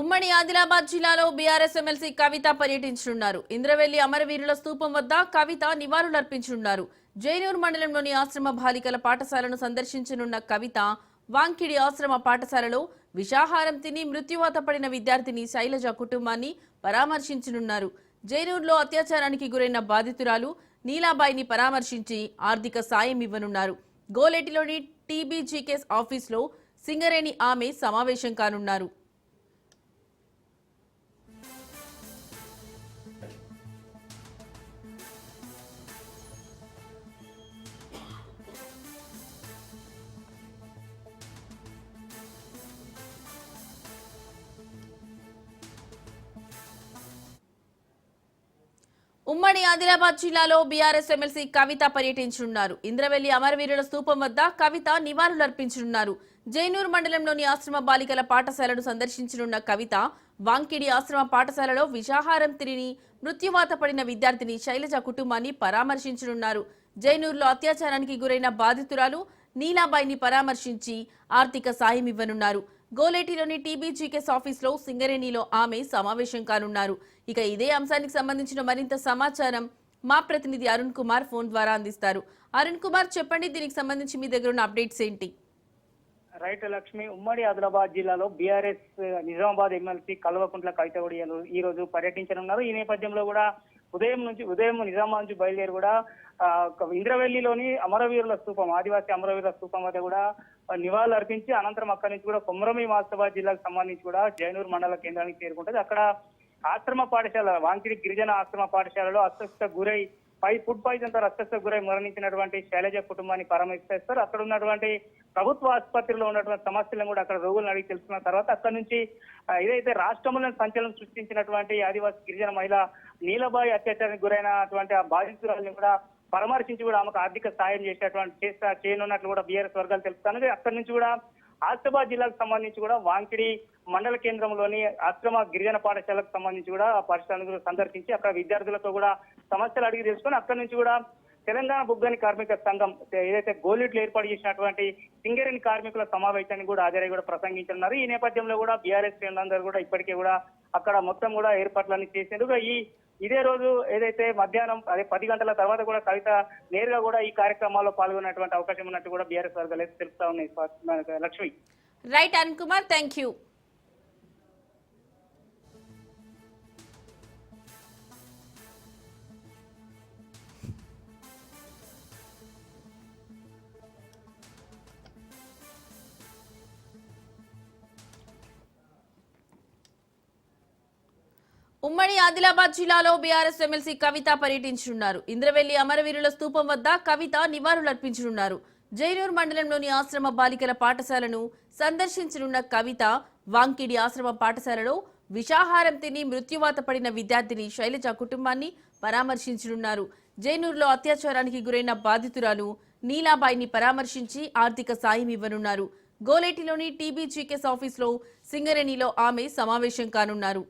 ఉమ్మడి ఆదిలాబాద్ జిల్లాలో BRS MLC కవిత పర్యటించనున్నారు. ఇంద్రవెల్లి అమరవీరుల స్తూపం వద్ద కవిత నివాళులర్పించనున్నారు. జైనూర్ మండలంలోని ఆశ్రమ బాలికల పాఠశాలను సందర్శించనున్న కవిత వాంకిడి ఆశ్రమ పాఠశాలలో విషాహారం తిని మృత్యువాత పడిన విద్యార్థిని శైలజ కుటుంబాన్ని పరామర్శించనున్నారు. జైనూర్లో అత్యాచారానికి గురైన బాధితురాలు నీలాబాయిని పరామర్శించి ఆర్థిక సాయం ఇవ్వనున్నారు. గోలేటిలోని టీబీజీకేస్ ఆఫీస్లో సింగరేణి ఆమె సమావేశం కానున్నారు. ఉమ్మడి ఆదిలాబాద్ జిల్లాలో బీఆర్ఎస్ ఎమ్మెల్సీ కవిత పర్యటించనున్నారు. ఇంద్రవెల్లి అమరవీరుల స్తూపం వద్ద కవిత నివాళులర్పించనున్నారు. జైనూర్ మండలంలోని ఆశ్రమ బాలికల పాఠశాలను సందర్శించనున్న కవిత వాంకిడి ఆశ్రమ పాఠశాలలో విషాహారం తిరిగి మృత్యువాత పడిన విద్యార్థిని శైలజ కుటుంబాన్ని పరామర్శించనున్నారు. జైనూర్లో అత్యాచారానికి గురైన బాధితురాలు నీలాబాయిని పరామర్శించి ఆర్థిక సాయం ఇవ్వనున్నారు. గోలేటిలోని టీబీజీకేస్ ఆఫీస్లో సింగరేణిలో ఆమె సమావేశం కానున్నారు. ఇక ఇదే అంశానికి సంబంధించిన మరింత సమాచారం మా ప్రతినిధి అరుణ్ కుమార్ ఫోన్ ద్వారా అందిస్తారు. అరుణ్ కుమార్ చెప్పండి దీనికి సంబంధించి మీ దగ్గర ఉన్న అప్డేట్స్ ఏంటి? రైట్ లక్ష్మి ఉమ్మడి ఆదిలాబాద్ జిల్లాలో బీఆర్ఎస్ నిజామాబాద్ ఎమ్మెల్సీ కల్వకుంట్ల కవితగుడియలు ఈ- రోజు పర్యటించనున్నారు. ఈ నేపథ్యంలో కూడా ఉదయం నుంచి ఉదయం నిజామాబాద్ నుంచి బయలుదేరి కూడా ఇంద్రవెల్లిలోని అమరవీరుల స్తూపం ఆదివాసీ అమరవీరుల స్థూపం వద్ద కూడా నివాళులు అర్పించి అనంతరం అక్కడి నుంచి కూడా కొమరమి మాస్తాబాద్ జిల్లాకు సంబంధించి కూడా జైనూర్ మండల కేంద్రానికి చేరుకుంటుంది. అక్కడ ఆశ్రమ పాఠశాల వాంకిడి గిరిజన ఆశ్రమ పాఠశాలలో అస్వస్థ గురై పై ఫుడ్ పాయిజన్తో అస్వస్థ గురై మరణించినటువంటి శైలజ కుటుంబాన్ని పరామర్శిస్తారు. అక్కడ ఉన్నటువంటి ప్రభుత్వ ఆసుపత్రిలో ఉన్నటువంటి సమస్యలను కూడా అక్కడ రోగులను అడిగి తెలుసుకున్న తర్వాత అక్కడ నుంచి ఏదైతే రాష్ట్రంలో సంచలనం సృష్టించినటువంటి ఆదివాసీ గిరిజన మహిళ నీలబాయి అత్యాచారానికి గురైనటువంటి ఆ బాధితురాలని కూడా పరామర్శించి కూడా ఆమెకు ఆర్థిక సాయం చేసేటువంటి చేస్తా చేయనున్నట్లు కూడా బీఆర్ఎస్ వర్గాలు తెలుపుతాను అక్కడి నుంచి కూడా ఆసిఫాబాద్ జిల్లాకు సంబంధించి కూడా వాంకిడి మండల కేంద్రంలోని ఆశ్రమ గిరిజన పాఠశాలకు సంబంధించి కూడా ఆ సందర్శించి అక్కడ విద్యార్థులతో కూడా సమస్యలు అడిగి తెలుసుకొని అక్కడి నుంచి కూడా తెలంగాణ బుగ్గని కార్మిక సంఘం ఏదైతే గోలీట్లు ఏర్పాటు చేసినటువంటి సింగరేణి కార్మికుల సమావేశాన్ని కూడా హాజరై కూడా ప్రసంగించున్నారు ఈ నేపథ్యంలో కూడా బీఆర్ఎస్ శ్రేణులందరూ కూడా ఇప్పటికే కూడా అక్కడ మొత్తం కూడా ఏర్పాట్లన్నీ చేసేందుకు ఈ ఇదే రోజు ఏదైతే మధ్యాహ్నం అదే పది గంటల తర్వాత కూడా కవిత నేరుగా కూడా ఈ కార్యక్రమాల్లో పాల్గొనేటువంటి అవకాశం ఉన్నట్టు కూడా బీఆర్ఎస్ వర్గాలు తెలుపుతా ఉన్నాయి లక్ష్మి. రైట్ అన్ కుమార్ థ్యాంక్ యూ ఉమ్మడి ఆదిలాబాద్ జిల్లాలో బీఆర్ఎస్ ఎమ్మెల్సీ కవిత పర్యటించనున్నారు. ఇంద్రవెల్లి అమరవీరుల స్తూపం వద్ద కవిత నివాళులర్పించనున్నారు. జైనూర్ మండలంలోని ఆశ్రమ బాలికల పాఠశాలను సందర్శించనున్న కవిత వాంకిడి ఆశ్రమ పాఠశాలలో విషాహారం తిని మృత్యువాత పడిన విద్యార్థిని శైలజ కుటుంబాన్ని పరామర్శించనున్నారు. జైనూర్లో అత్యాచారానికి గురైన బాధితురాలు నీలాబాయిని పరామర్శించి ఆర్థిక సాయం ఇవ్వనున్నారు. గోలేటిలోని టీబీజీకేస్ ఆఫీస్లో సింగరేణిలో ఆమె సమావేశం కానున్నారు.